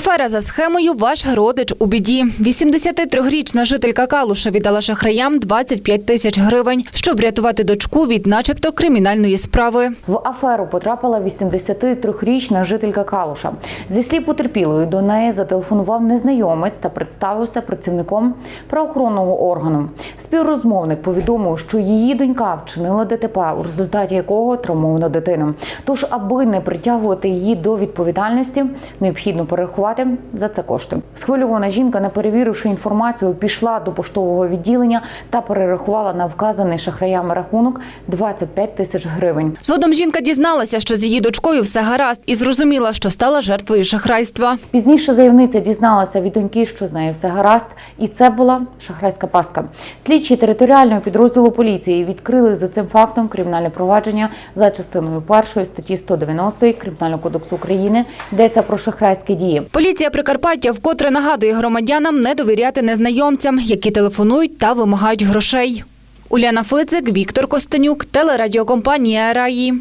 Афера за схемою «Ваш родич у біді». 83-річна жителька Калуша віддала шахраям 25 тисяч гривень, щоб врятувати дочку від начебто кримінальної справи. В аферу потрапила 83-річна жителька Калуша. Зі слів потерпілої до неї зателефонував незнайомець та представився працівником правоохоронного органу. Співрозмовник повідомив, що її донька вчинила ДТП, у результаті якого травмовано дитину. Тож, аби не притягувати її до відповідальності, необхідно перерахувати за це кошти. Схвильована жінка, не перевіривши інформацію, пішла до поштового відділення та перерахувала на вказаний шахраями рахунок 25 тисяч гривень. Згодом жінка дізналася, що з її дочкою все гаразд, і зрозуміла, що стала жертвою шахрайства. Пізніше заявниця дізналася від доньки, що з нею все гаразд, і це була шахрайська пастка. Слідчі територіального підрозділу поліції відкрили за цим фактом кримінальне провадження за частиною першої статті 190 Кримінального кодексу України, йдеться про шахрайські дії. Поліція Прикарпаття вкотре нагадує громадянам не довіряти незнайомцям, які телефонують та вимагають грошей. Уляна Фицик, Віктор Костенюк, телерадіокомпанія Раї.